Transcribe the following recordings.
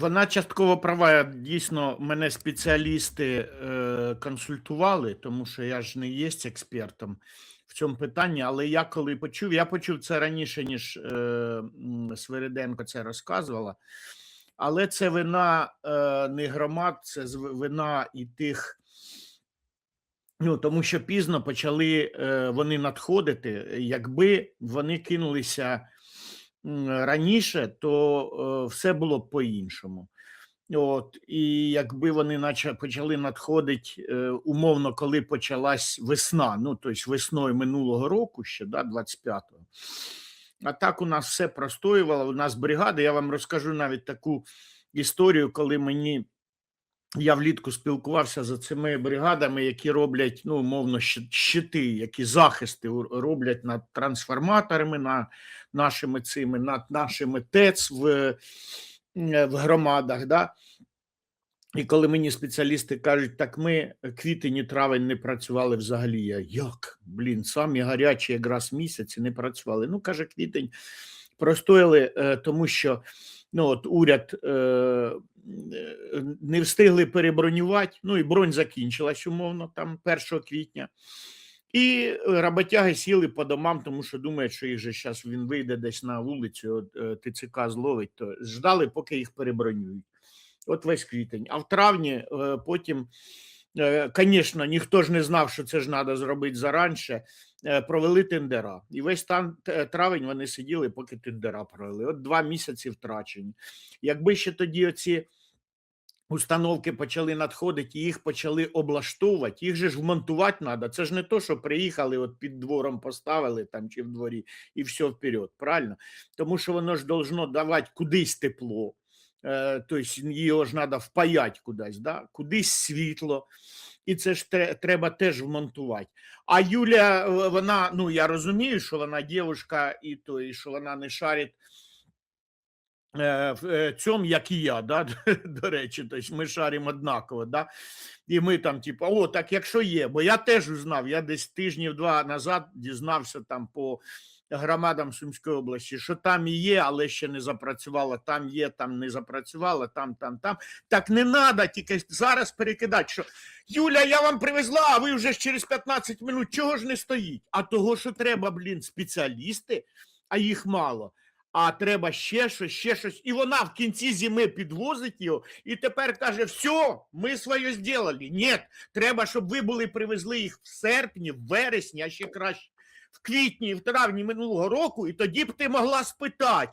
Вона частково права. Дійсно, мене спеціалісти е, консультували, тому що я ж не є експертом в цьому питанні. Але я коли почув, я почув це раніше, ніж е, Свириденко це розказувала. Але це вина е, не громад, це вина і тих. Ну, тому що пізно почали е, вони надходити. Якби вони кинулися раніше, то е, все було б по-іншому. От, і якби вони почали надходити е, умовно, коли почалась весна, ну тобто весною минулого року, ще да, 25-го. А так у нас все простоювало. У нас бригада. Я вам розкажу навіть таку історію, коли мені я влітку спілкувався за цими бригадами, які роблять ну, умовно щити, які захисти роблять над трансформаторами, на нашими цими, над нашими ТЕЦ в, в громадах. Да? І коли мені спеціалісти кажуть, так ми квітень і травень не працювали взагалі. Я як? Блін, самі гарячі якраз місяці не працювали. Ну, каже, квітень простояли, е, тому що ну, от уряд е, е, не встигли перебронювати, ну і бронь закінчилась умовно, там 1 квітня. І роботяги сіли по домам, тому що думають, що їх же зараз він вийде десь на вулицю, е, ТЦК зловить, то ждали, поки їх перебронюють. От весь квітень. А в травні потім, звісно, ніхто ж не знав, що це ж треба зробити заранше. е, Провели тендера. І весь там травень вони сиділи, поки тендера провели. От два місяці втрачені. Якби ще тоді оці установки почали надходити, і їх почали облаштовувати, їх же ж вмонтувати треба. Це ж не то, що приїхали, от під двором поставили там чи в дворі, і все вперед, правильно? Тому що воно ж должно давати кудись тепло. Е, тобто його ж треба впаять кудись, да? кудись світло. І це ж треба теж вмонтувати. А Юля, е, вона, ну я розумію, що вона дівчинка, і то, і що вона не шарить е, в цьому, як і я, да? до речі, тобто ми шаримо однаково, да? і ми там, типу, о, так якщо є, бо я теж узнав, я десь тижнів два назад дізнався там по громадам Сумської області, що там є, але ще не запрацювало, там є, там не запрацювало, там, там, там. Так не треба тільки зараз перекидати, що Юля, я вам привезла, а ви вже через 15 минут чого ж не стоїть? А того, що треба, блін, спеціалісти, а їх мало. А треба ще щось, ще щось. І вона в кінці зими підвозить його і тепер каже: все, ми своє зробили. Ні, треба, щоб ви були привезли їх в серпні, в вересні, а ще краще в квітні, і в травні минулого року, і тоді б ти могла спитати.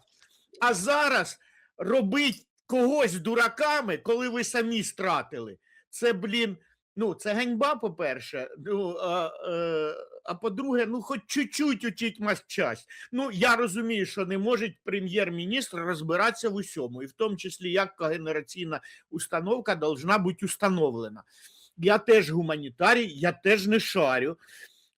А зараз робить когось дураками, коли ви самі стратили. Це, блін, ну, це ганьба, по-перше. Ну, а, е, а по-друге, ну, хоч чуть-чуть учить матчасть. Ну, я розумію, що не може прем'єр-міністр розбиратися в усьому, і в тому числі, як когенераційна установка должна бути установлена. Я теж гуманітарій, я теж не шарю.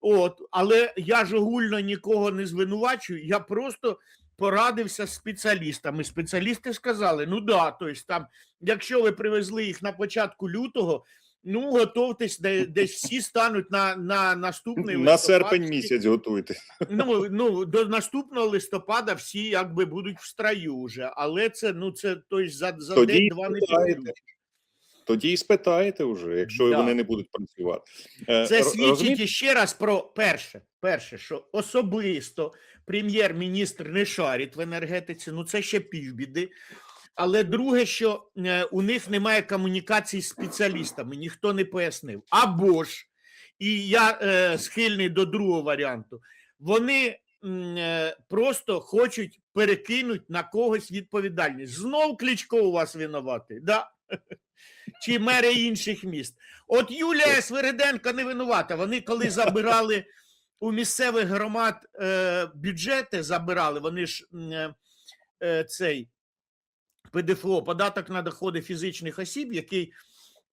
От, але я ж огульно нікого не звинувачую, я просто порадився з спеціалістами. Спеціалісти сказали: ну да, тобто там, якщо ви привезли їх на початку лютого, ну готовтесь, де, десь всі стануть на, на наступний На листопад, серпень місяць готуйте. Ну, ну до наступного листопада всі якби будуть в строю вже, але це ну це тобто, за, за день-два не підуть. Тоді і спитаєте вже, якщо Да. вони не будуть працювати. Е, Це свідчить ще раз про перше, перше, що особисто прем'єр-міністр не шарить в енергетиці, ну це ще півбіди. Але друге, що е, у них немає комунікації з спеціалістами, ніхто не пояснив. Або ж, і я е, схильний до другого варіанту, вони е, просто хочуть перекинути на когось відповідальність. Знов Кличко у вас винуватий, да? Чи мери інших міст. От Юлія Свириденко не винувата. Вони коли забирали у місцевих громад е, бюджети, забирали, вони ж е, е, цей ПДФО, податок на доходи фізичних осіб, який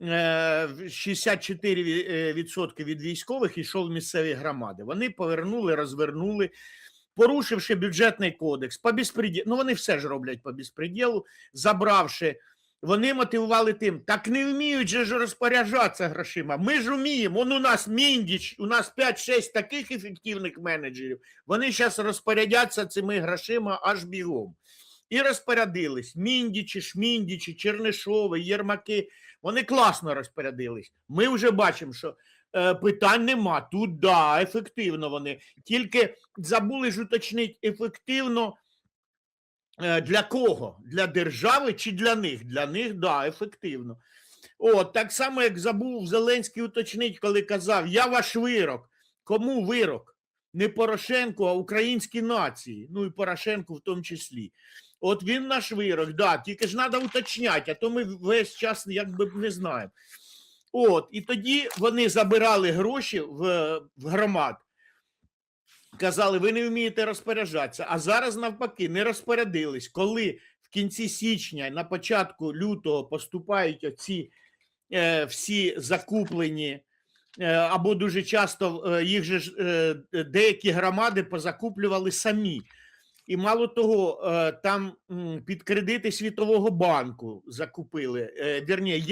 е, 64% ві- е, відсотки від військових йшов в місцеві громади. Вони повернули, розвернули, порушивши бюджетний кодекс, по безпреділу, ну вони все ж роблять по безпреділу, забравши вони мотивували тим, так не вміють же ж розпоряджатися грошима. Ми ж вміємо. Он у нас Міндіч, у нас 5-6 таких ефективних менеджерів. Вони зараз розпорядяться цими грошима аж бігом. і розпорядились. Міндічі, Шміндічі, Чернишови, Єрмаки. Вони класно розпорядились. Ми вже бачимо, що е, питань нема. Тут да, ефективно вони. Тільки забули ж уточнити ефективно. Е, Для кого? Для держави чи для них? Для них, да, ефективно. От, так само, як забув Зеленський уточнити, коли казав: Я ваш вирок. Кому вирок? Не Порошенку, а українській нації. Ну і Порошенку в тому числі. От він наш вирок, да, тільки ж треба уточняти, а то ми весь час якби не знаємо. От, і тоді вони забирали гроші в, в громад. Казали, ви не вмієте розпоряджатися. А зараз навпаки не розпорядились. Коли в кінці січня, на початку лютого поступають оці е, всі закуплені, е, або дуже часто е, їх же ж е, деякі громади позакуплювали самі. І мало того, там під кредити Світового банку закупили, вірні,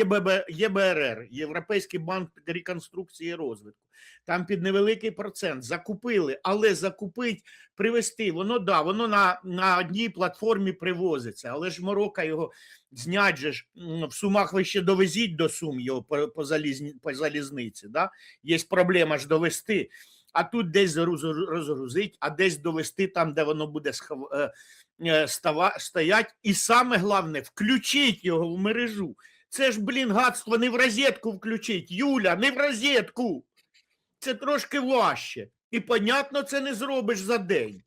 ЄБРР, Європейський банк реконструкції і розвитку. Там під невеликий процент закупили, але закупить, привезти, воно да, воно на, на одній платформі привозиться, але ж морока його знять же ж в сумах ви ще довезіть до сум його по, по, залізні, по залізниці. Да? Є проблема ж довести а тут десь роз- розгрузить, а десь довести там, де воно буде е, е, става... стоять. І саме головне, включить його в мережу. Це ж, блін, гадство не в розетку включить. Юля, не в розетку. Це трошки важче. І, понятно, це не зробиш за день.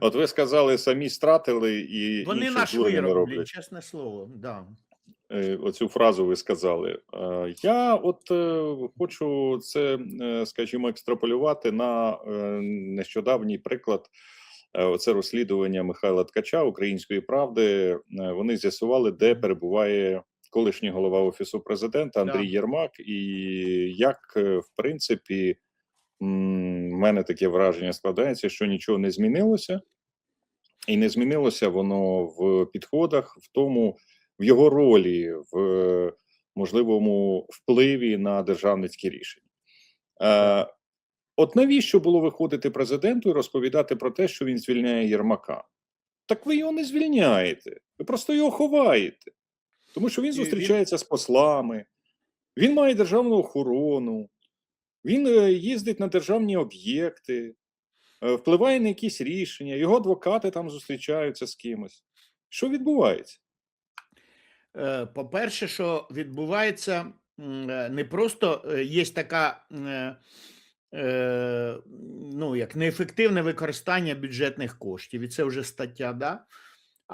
От ви сказали, самі стратили і Вони наш зло не вирок, блін, роблять. чесне слово. Да. Е, Оцю фразу ви сказали. Е, Я от е, хочу це, скажімо, екстраполювати на нещодавній приклад. Оце розслідування Михайла Ткача Української правди. Вони з'ясували, де перебуває колишній голова офісу президента Андрій Да. Єрмак, і як, е, в принципі, в мене таке враження складається, що нічого не змінилося, і не змінилося воно в підходах, в тому, в його ролі, в е, можливому впливі на державницькі рішення. Е, от навіщо було виходити президенту і розповідати про те, що він звільняє Єрмака? Так ви його не звільняєте, ви просто його ховаєте. Тому що він зустрічається з послами, він має державну охорону, він е, їздить на державні об'єкти, е, впливає на якісь рішення, його адвокати там зустрічаються з кимось. Що відбувається? Е, По-перше, що відбувається, не просто є така, ну, як неефективне використання бюджетних коштів, і це вже стаття, да?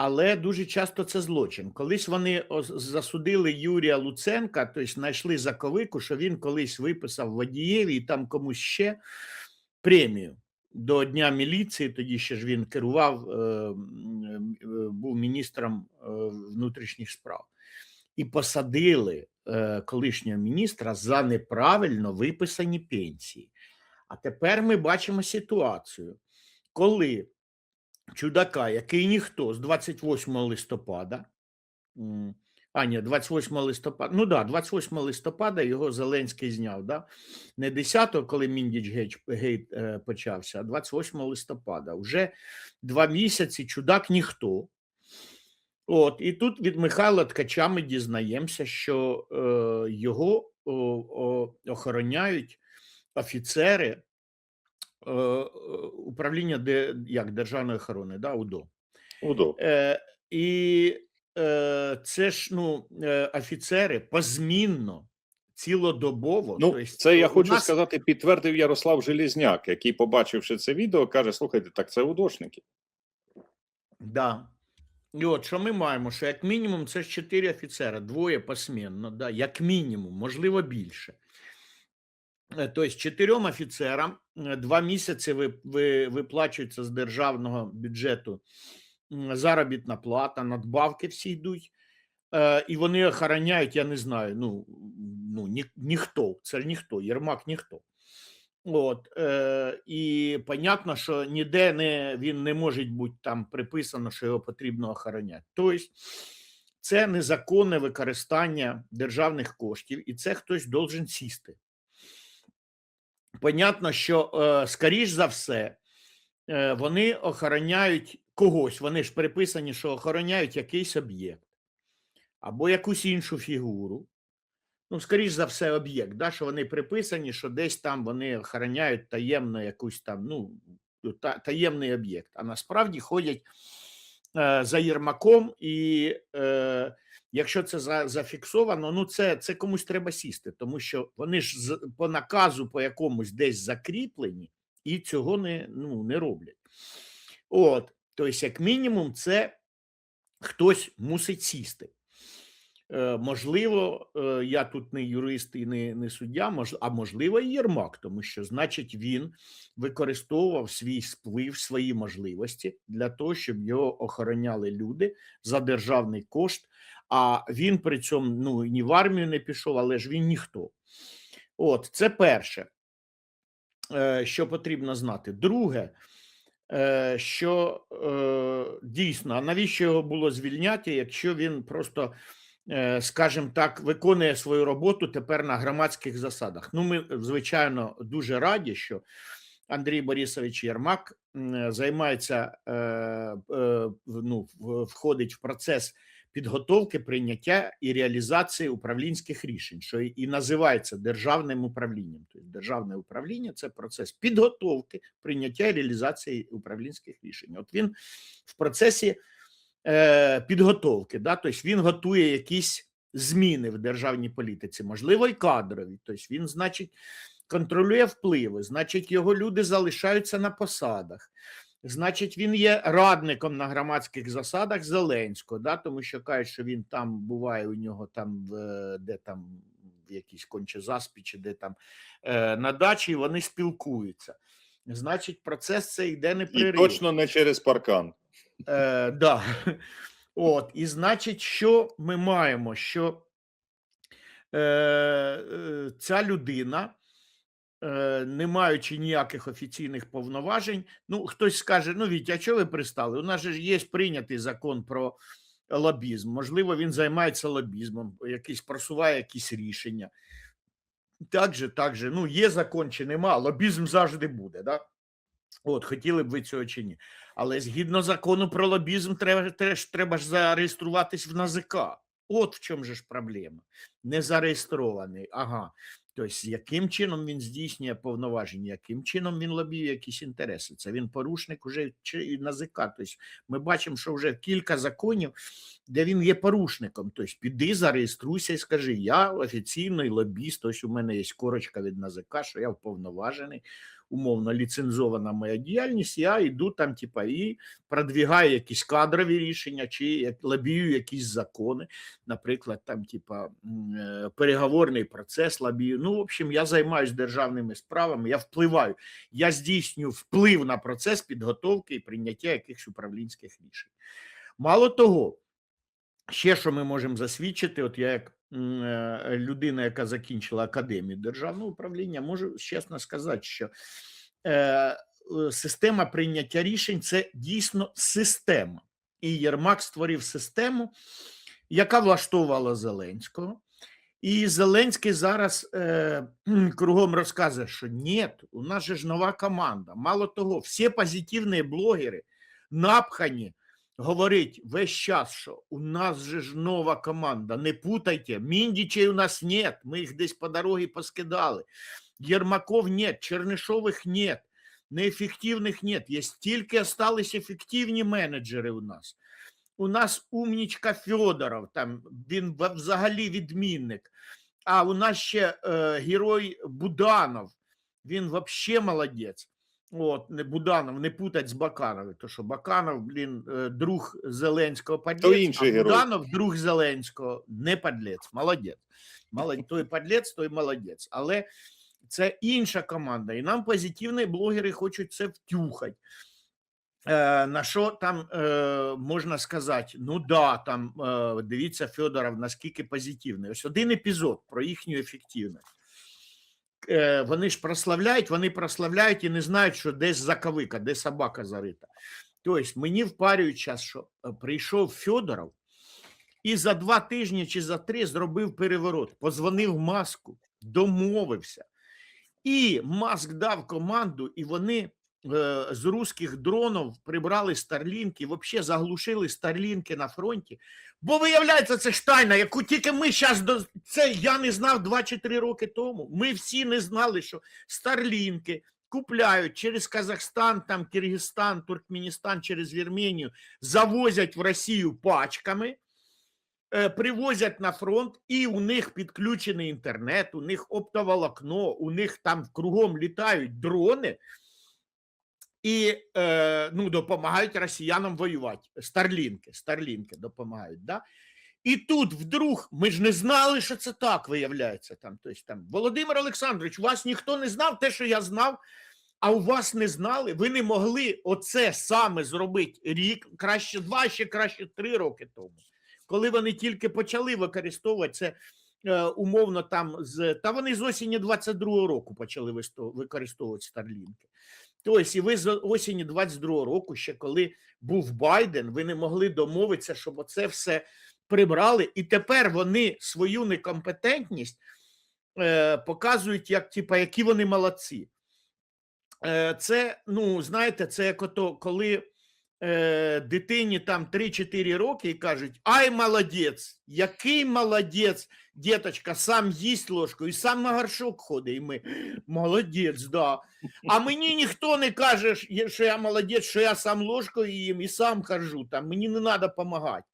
Але дуже часто це злочин. Колись вони засудили Юрія Луценка, тобто знайшли заковику, що він колись виписав Водієві і там комусь ще премію. До Дня міліції, тоді ще ж він керував, е, е, був міністром е, внутрішніх справ і посадили колишнього міністра за неправильно виписані пенсії. А тепер ми бачимо ситуацію, коли чудака, який ніхто з 28 листопада, а ні, 28 листопада, ну да, 28 листопада його Зеленський зняв, да? не 10-го, коли Міндіч гейт, гейт е, почався, а 28 листопада. Вже два місяці чудак ніхто. От, і тут від Михайла Ткача ми дізнаємося, що е, його о, о, охороняють офіцери управління де, як, державної охорони, да, УДО. Удобно. Е, і е, це ж ну, е, офіцери позмінно, цілодобово. Ну, тобто, це я хочу нас- сказати, підтвердив Ярослав Желізняк, який, побачивши це відео, каже: слухайте, так це удошники. Да. І от що ми маємо, що як мінімум це ж чотири офіцера, двоє посмінно, да, як мінімум, можливо, більше. Е, Тобто чотирьом офіцерам е, два місяці ви, ви, виплачується з державного бюджету заробітна плата, надбавки всі йдуть. Е, і вони охороняють, я не знаю, ну, ну ні, ніхто, це ніхто, Єрмак ніхто. От, і понятно, що ніде не, він не може бути там приписано, що його потрібно охороняти. Тобто, це незаконне використання державних коштів, і це хтось должен сісти. Понятно, що, е, скоріш за все, е, вони охороняють когось. Вони ж приписані, що охороняють якийсь об'єкт або якусь іншу фігуру. Ну, скоріш за все, об'єкт, да, що вони приписані, що десь там вони охороняють таємно якусь там, ну, та, таємний об'єкт. А насправді ходять за Єрмаком, і е, якщо це за, зафіксовано, ну це, це комусь треба сісти, тому що вони ж з, по наказу по якомусь десь закріплені і цього не, ну, не роблять. От, тобто, як мінімум, це хтось мусить сісти. Е, Можливо, е, я тут не юрист і не, не суддя, а можливо, і Єрмак, тому що, значить, він використовував свій вплив, свої можливості для того, щоб його охороняли люди за державний кошт. А він при цьому ну, ні в армію не пішов, але ж він ніхто. От, це перше, е, що потрібно знати. Друге, що дійсно, а навіщо його було звільняти, якщо він просто, скажімо так, виконує свою роботу тепер на громадських засадах? Ну, ми, звичайно, дуже раді, що Андрій Борисович Єрмак займається, е, е, ну, входить в процес підготовки, прийняття і реалізації управлінських рішень, що і називається державним управлінням. Тобто державне управління це процес підготовки, прийняття і реалізації управлінських рішень. От він в процесі е, підготовки, да, тобто він готує якісь зміни в державній політиці, можливо, і кадрові. Тобто він, значить, контролює впливи, значить, його люди залишаються на посадах. Значить, він є радником на громадських засадах Зеленського, да, тому що кажуть, що він там буває у нього там, де там в якійсь конче заспі, чи де там е, на дачі, і вони спілкуються. Значить, процес це йде І непреривно. точно не через паркан. Е, да. От, і значить, що ми маємо? Що е, е, ця людина, е, не маючи ніяких офіційних повноважень, ну, хтось скаже: ну, Вітя, а чого ви пристали? У нас же ж є прийнятий закон про лобізм. Можливо, він займається лобізмом, якийсь просуває якісь рішення. Так же, ну, є закон чи нема, лобізм завжди буде. Да? От, хотіли б ви цього чи ні. Але згідно закону про лобізм, треба, теж треба ж зареєструватись в НАЗК. От в чому ж проблема. Не зареєстрований. Ага. Тобто, яким чином він здійснює повноваження, яким чином він лобіює якісь інтереси. Це він порушник уже чи НАЗК. Тобто, ми бачимо, що вже кілька законів, де він є порушником. Тобто, піди, зареєструйся і скажи: я офіційний лобіст, ось у мене є корочка від НАЗК, що я вповноважений умовно ліцензована моя діяльність, я йду там, типа, і продвігаю якісь кадрові рішення, чи лобію якісь закони, наприклад, там, типа, е, переговорний процес лобію. Ну, в общем, я займаюся державними справами, я впливаю, я здійснюю вплив на процес підготовки і прийняття якихось управлінських рішень. Мало того, ще що ми можемо засвідчити, от я як людина, яка закінчила академію державного управління, можу чесно сказати, що е, е, система прийняття рішень це дійсно система. І Єрмак створив систему, яка влаштовувала Зеленського. І Зеленський зараз е, кругом розказує, що ні, у нас же ж нова команда. Мало того, всі позитивні блогери напхані говорить весь час, що у нас же ж нова команда. Не путайте, Міндічей у нас нет, ми їх десь по дорозі поскидали. Єрмаков нет, Чернишових нет, неефективних нет. Є тільки остались ефективні менеджери у нас. У нас умнічка Федоров, там він взагалі відмінник. А у нас ще е, герой Буданов, він взагалі молодець. От, не Буданов, не путать з Бакановим, то що Баканов, блін, е, друг Зеленського подлець, інший а герой. Буданов друг Зеленського, не подлець, молодець. Молодець. Той подлець, той молодець. Але це інша команда, і нам позитивні блогери хочуть це втюхати. Е, на що там е, можна сказати? Ну да, там е, дивіться, Федоров, наскільки позитивний. Ось один епізод про їхню ефективність. Е, вони ж прославляють, вони прославляють і не знають, що десь заковика, де собака зарита. Тобто мені впарюють час, що е, прийшов Федоров і за два тижні чи за три зробив переворот, позвонив маску, домовився. І Маск дав команду, і вони з русських дронів прибрали старлінки, взагалі заглушили старлінки на фронті. Бо виявляється, це ж тайна, яку тільки ми зараз до це я не знав 2 чи 3 роки тому. Ми всі не знали, що старлінки купляють через Казахстан, там Киргизстан, Туркменістан, через Вірменію, завозять в Росію пачками. е, Привозять на фронт, і у них підключений інтернет, у них оптоволокно, у них там кругом літають дрони і е, ну, допомагають росіянам воювати. Старлінки, старлінки допомагають. Да? І тут вдруг ми ж не знали, що це так виявляється. Там, тобто, там, Володимир Олександрович, вас ніхто не знав, те, що я знав, а у вас не знали. Ви не могли оце саме зробити рік, краще два, ще краще три роки тому, коли вони тільки почали використовувати це. е, Умовно, там з та вони з осені 22-го року почали використовувати старлінки. Тобто, і ви з осені 22-го року, ще коли був Байден, ви не могли домовитися, щоб оце все прибрали, і тепер вони свою некомпетентність е, показують, як типа, які вони молодці. Е, це, ну, знаєте, це як ото, коли е, дитині там 3-4 роки і кажуть: Ай, молодець, який молодець, діточка, сам їсть ложку і сам на горшок ходить. І ми молодець, да. А мені ніхто не каже, що- я молодець, що я сам ложкою їм і сам хожу, там, мені не треба допомагати.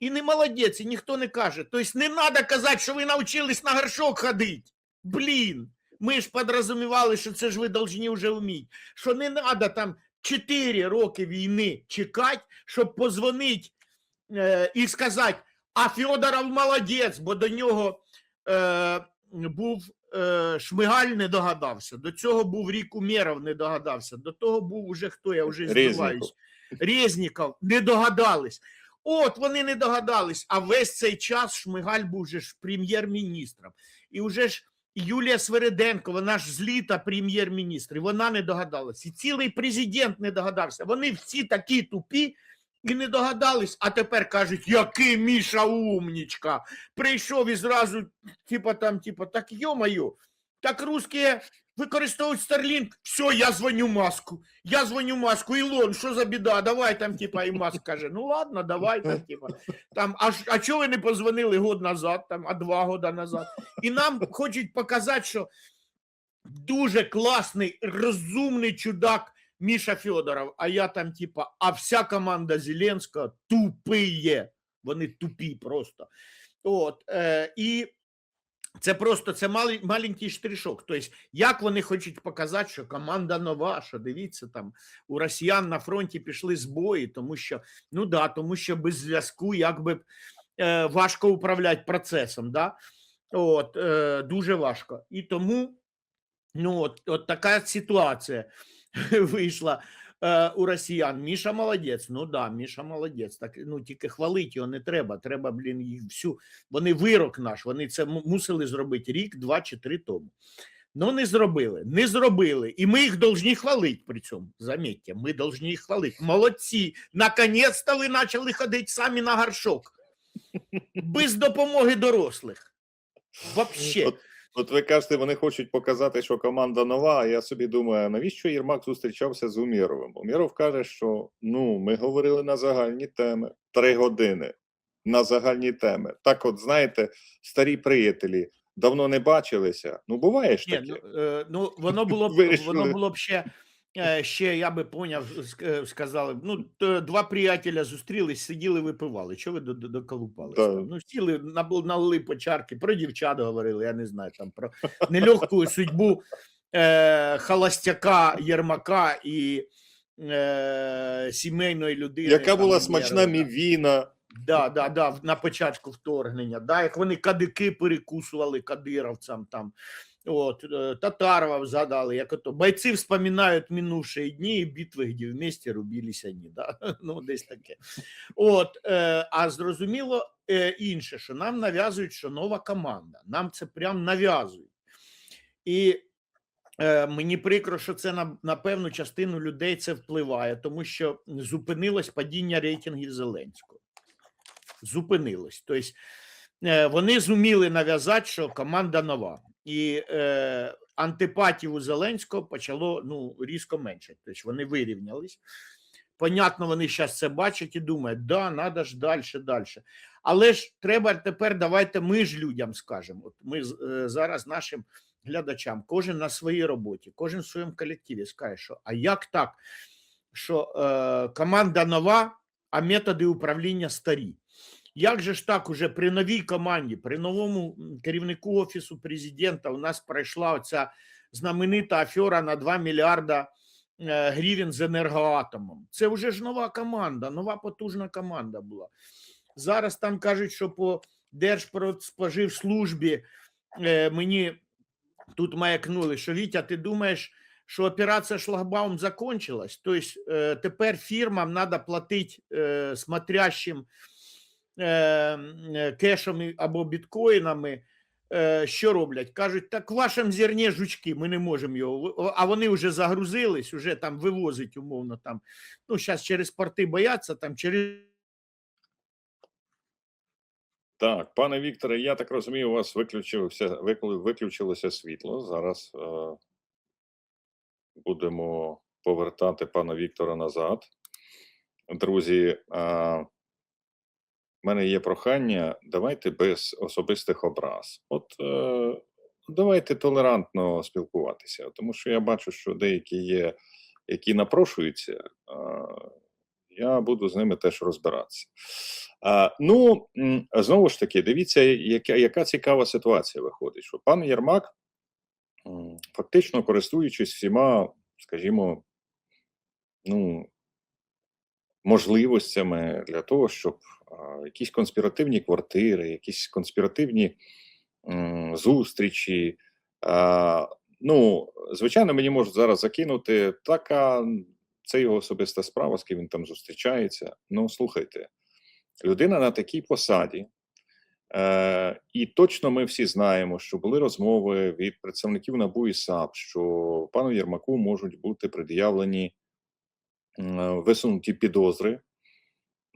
І не молодець, і ніхто не каже. Тобто не треба казати, що ви навчились на горшок ходити. Блін. Ми ж подрозумівали, що це ж ви повинні вже вміти. Що не треба там 4 роки війни чекати, щоб позвонити е, і сказати, а Федоров молодець, бо до нього е, був е, Шмигаль не догадався, до цього був Рік Умєров не догадався, до того був уже хто, я вже збиваюсь. Резніков, не догадались. От вони не догадались, а весь цей час Шмигаль був вже ж прем'єр-міністром. І вже ж Юлія Свериденко, вона ж з прем'єр-міністр, і вона не догадалась. І цілий президент не догадався. Вони всі такі тупі і не догадались, а тепер кажуть, який Міша умнічка. Прийшов і зразу, типа там, типа, так йо-моє, так русські використовують Starlink. Все, я дзвоню маску. Я дзвоню маску. Ілон, що за біда? Давай там, типа, і маск каже, ну ладно, давай там, типа. Там, а, а чого ви не позвонили год назад, там, а два года назад? І нам хочуть показати, що дуже класний, розумний чудак Міша Федоров, а я там, типа, а вся команда Зеленського тупиє. Вони тупі просто. От, е, і це просто це мали, маленький штришок. Тобто, як вони хочуть показати, що команда нова, що дивіться, там у росіян на фронті пішли збої, тому що ну да, тому що без зв'язку якби е, важко управляти процесом. Да? От, е, дуже важко. І тому ну, от, от така ситуація вийшла е, у росіян. Міша молодець. Ну да, Міша молодець. Так, ну, тільки хвалити його не треба. Треба, блін, їх всю. Вони вирок наш, вони це мусили зробити рік, два чи три тому. Ну, не зробили, не зробили. І ми їх повинні хвалити при цьому. Замітьте, ми повинні їх хвалити. Молодці. Наконець-то ви почали ходити самі на горшок. Без допомоги дорослих. Вообще. От, ви кажете, вони хочуть показати, що команда нова. А я собі думаю, навіщо Єрмак зустрічався з Уміровим? Уміров каже, що ну, ми говорили на загальні теми три години на загальні теми. Так, от знаєте, старі приятелі давно не бачилися. Ну, буває ж таке. ну, е, ну воно було б воно було б ще, ще я би поняв, е, сказали. Ну, два приятеля зустрілись, сиділи, випивали. Чого ви до- до- доколупалися? Ну, сіли, налили по чарки, про дівчат говорили, я не знаю, там про нелегку судьбу е, холостяка Єрмака і е, сімейної людини. Яка там, була смачна мівіна. Да, да, да, на початку вторгнення, да, як вони кадики перекусували кадировцям там. От, е, Татарова згадали, як ото бойці вспоминають минувші дні і битви, де вместе рубились вони, да? ну, десь таке. От, е, а зрозуміло е, інше, що нам нав'язують, що нова команда, нам це прям нав'язують. І е, мені прикро, що це на, на певну частину людей це впливає, тому що зупинилось падіння рейтингів Зеленського зупинилось. Тобто вони зуміли нав'язати, що команда нова. І е, антипатів у Зеленського почало ну, різко менше. Тобто вони вирівнялись. Понятно, вони зараз це бачать і думають, да, треба ж далі, далі. Але ж треба тепер давайте ми ж людям скажемо. От ми е, зараз нашим глядачам, кожен на своїй роботі, кожен в своєму колективі скаже, що а як так, що е, команда нова, а методи управління старі. Як же ж так уже при новій команді, при новому керівнику офісу президента у нас пройшла оця знаменита афера на 2 мільярда е, гривень з енергоатомом. Це вже ж нова команда, нова потужна команда була. Зараз там кажуть, що по Держпродспоживслужбі е, мені тут маякнули, що Вітя, ти думаєш, що операція шлагбаум закончилась? Тобто е, тепер фірмам треба платити смотрящим е, і- або біткоїнами. Е, що роблять? Кажуть, так в вашому зерні жучки, ми не можемо його. А вони вже загрузились, вже там вивозить умовно там. Ну, зараз через порти бояться, там через. Так, пане Вікторе, я так розумію, у вас виключився, виклю- виключилося світло. Зараз е, будемо повертати пана Віктора назад. Друзі, е, в мене є прохання, давайте без особистих образ. От е, давайте толерантно спілкуватися, тому що я бачу, що деякі є, які напрошуються. Е, я буду з ними теж розбиратися. А, ну, знову ж таки, дивіться, яка, яка цікава ситуація виходить, що пан Єрмак, фактично користуючись всіма, скажімо, ну, можливостями для того, щоб якісь конспіративні квартири, якісь конспіративні зустрічі. Ну, звичайно, мені можуть зараз закинути така. Це його особиста справа, з ким він там зустрічається. Ну, слухайте, людина на такій посаді, е, і точно ми всі знаємо, що були розмови від представників НАБУ і САП, що пану Єрмаку можуть бути пред'явлені висунуті підозри.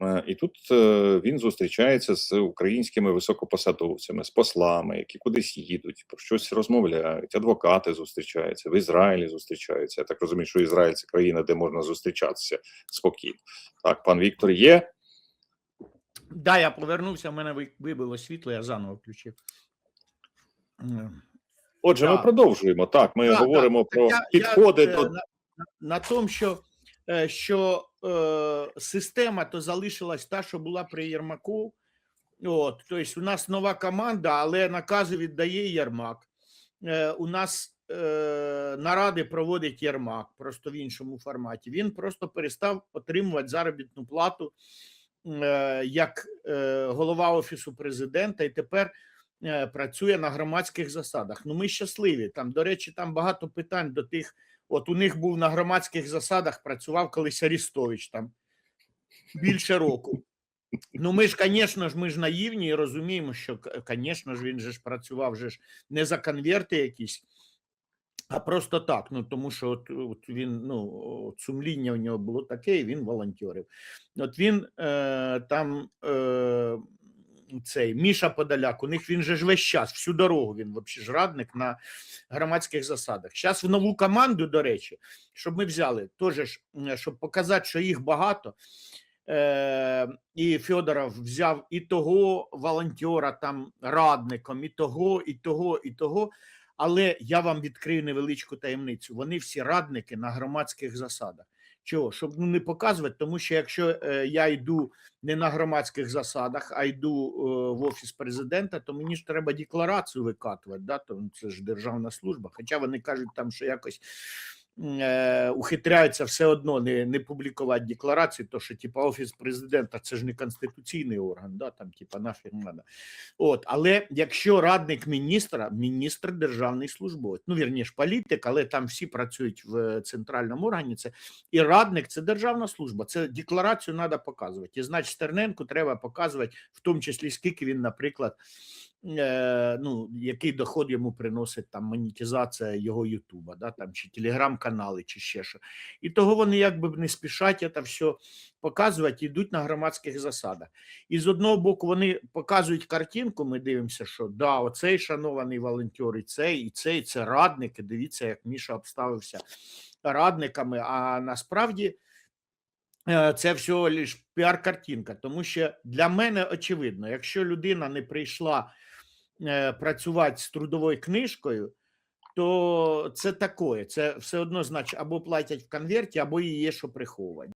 Е, І тут е, він зустрічається з українськими високопосадовцями, з послами, які кудись їдуть, про щось розмовляють. Адвокати зустрічаються в Ізраїлі. Зустрічаються. Я так розумію, що Ізраїль це країна, де можна зустрічатися спокійно. Так, пан Віктор є. Да, я повернувся, в мене вибило світло, я заново включив. Отже, ми продовжуємо. Так, ми Так, говоримо так, про я- я, підходи е, до на, на, на тому, що, е, що е, система то залишилась та, що була при Єрмаку. От, тобто, у нас нова команда, але накази віддає Єрмак. Е, у нас е, наради проводить Єрмак, просто в іншому форматі. Він просто перестав отримувати заробітну плату е, як е, голова офісу президента, і тепер е, працює на громадських засадах. Ну, ми щасливі. Там, до речі, там багато питань до тих. От у них був на громадських засадах, працював колись Арістович там більше року. Ну, ми ж, звісно ж, ми ж наївні і розуміємо, що, звісно ж, він же ж працював же ж не за конверти якісь, а просто так. Ну, тому що от, от він, ну, от сумління у нього було таке, і він волонтерив. От він е, там е, цей Міша Подоляк, у них він же ж весь час, всю дорогу він взагалі ж радник на громадських засадах. Зараз в нову команду, до речі, щоб ми взяли, теж щоб показати, що їх багато. Е, і Федоров взяв і того волонтера там радником, і того, і того, і того. Але я вам відкрию невеличку таємницю. Вони всі радники на громадських засадах. Чого? Щоб ну, не показувати, тому що якщо е, я йду не на громадських засадах, а йду е, в офіс президента, то мені ж треба декларацію викатувати. Да? То це ж державна служба. Хоча вони кажуть, там, що якось ухитряються все одно не, не публікувати декларацію, то що типа офіс президента це ж не конституційний орган, да? там, типа, нафіг надо. От, але якщо радник міністра, міністр державний службовець, ну вірніше політик, але там всі працюють в центральному органі. Це і радник це державна служба. Це декларацію треба показувати. І значить, Стерненку треба показувати, в тому числі скільки він, наприклад, е, ну, який доход йому приносить там монетизація його Ютуба, да, там, чи телеграм-канали, чи ще що. І того вони якби не спішать це все показувати, йдуть на громадських засадах. І з одного боку вони показують картинку, ми дивимося, що да, оцей шанований волонтер, і цей, і цей, це радники. Дивіться, як Міша обставився радниками. А насправді е, це всього лиш піар-картинка. Тому що для мене очевидно, якщо людина не прийшла е, працювати з трудовою книжкою, то це такое. Це все одно значить або платять в конверті, або її є що приховувати.